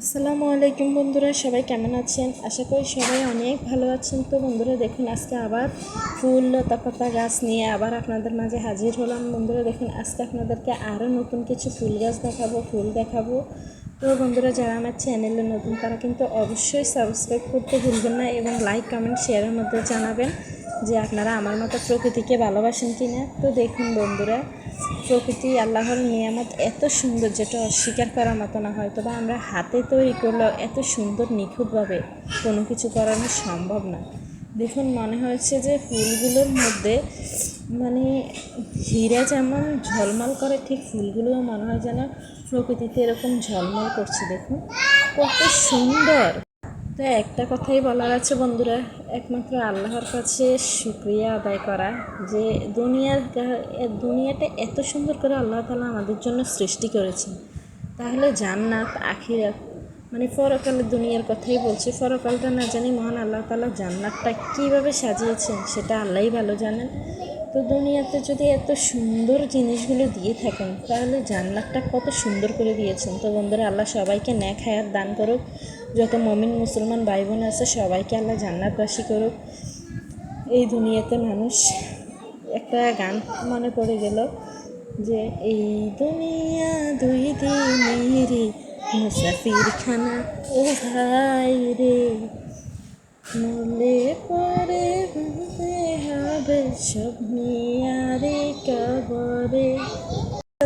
আসসালামু আলাইকুম বন্ধুরা, সবাই কেমন আছেন? আশা করি সবাই অনেক ভালো আছেন। তো বন্ধুরা, দেখুন, আজকে আবার ফুল, লতা পাতা গাছ নিয়ে আবার আপনাদের মাঝে হাজির হলাম। বন্ধুরা, দেখুন, আজকে আপনাদেরকে আরও নতুন কিছু ফুল গাছ দেখাবো, ফুল দেখাবো। তো বন্ধুরা, যারা আমার চ্যানেলে নতুন, তারা কিন্তু অবশ্যই সাবস্ক্রাইব করতে ভুলবেন না এবং লাইক, কমেন্ট, শেয়ারের মধ্যে জানাবেন। যে আপনারা আমার মতো প্রকৃতিকে ভালোবাসেন কি না তো দেখুন বন্ধুরা, প্রকৃতি আল্লাহর নিয়ামত এত সুন্দর যেটা অস্বীকার করার মতো না হয়তো বা আমরা হাতে তৈরি করলেও এত সুন্দর নিখুঁতভাবে কোনো কিছু করানো সম্ভব না। দেখুন, মনে হয়েছে যে ফুলগুলোর মধ্যে মানে হীরা যেমন ঝলমল করে, ঠিক ফুলগুলোও মনে হয় যেন প্রকৃতিতে এরকম ঝলমল করছে। দেখুন, কত সুন্দর! তো একটা কথাই বলার আছে বন্ধুরা, একমাত্র আল্লাহর কাছে শুক্রিয়া আদায় করা যে দুনিয়ার দুনিয়াটা এত সুন্দর করে আল্লাহ তালা আমাদের জন্য সৃষ্টি করেছে তাহলে জান্নাত, আখিরাত মানে পরকালের দুনিয়ার কথাই বলছি, পরকালটা না জানি মহান আল্লাহ তালা জান্নাতটা কীভাবে সাজিয়েছেন, সেটা আল্লাহই ভালো জানেন। তো দুনিয়াতে যদি এত সুন্দর জিনিসগুলো দিয়ে থাকেন, তাহলে জান্নাতটা কত সুন্দর করে দিয়েছেন। তো বন্ধুরা, আল্লাহ সবাইকে ন্যাক হায়াত দান করুক। যত মমিন মুসলমান ভাই বোন আছে, সবাইকে আল্লাহ জান্নাতবাসী করুক। এই দুনিয়াতে মানুষ একটা গান মনে পড়ে গেল যে, এই দুনিয়া দুই দিনেরই মুসাফির খানা ও ভাই সব নিয়ারে কবরে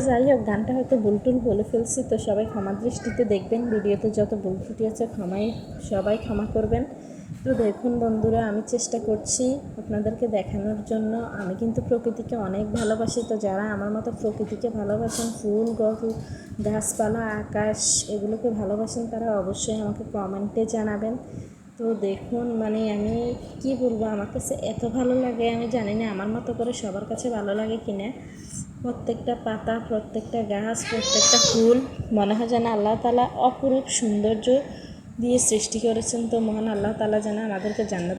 যাই হোক গানটা হয়তো বুলটুল বলে ফেলছি, তো সবাই ক্ষমা দৃষ্টিতে দেখবেন। ভিডিওতে যত ভুল ত্রুটি আছে, ক্ষমাই, সবাই ক্ষমা করবেন। তো দেখুন বন্ধুরা, আমি চেষ্টা করছি আপনাদেরকে দেখানোর জন্য। আমি কিন্তু প্রকৃতিকে অনেক ভালোবাসি, তো যারা আমার মতো প্রকৃতিকে ভালোবাসেন, ফুল গাছপালা, আকাশ, এগুলোকে ভালোবাসেন, তারা অবশ্যই আমাকে কমেন্টে জানাবেন। তো দেখুন মানে আমি কি বলব, আমার কাছে এত ভালো লাগে, আমি জানি না, আমার মতো করে সবার কাছে ভালো লাগে কি না। প্রত্যেকটা পাতা, প্রত্যেকটা গাছ, প্রত্যেকটা ফুল, মনে হয় যেন আল্লাহ তালা অপরূপ সৌন্দর্য দিয়ে সৃষ্টি করেছেন। তো মহান আল্লাহ তালা যেন আমাদেরকে জান্নাত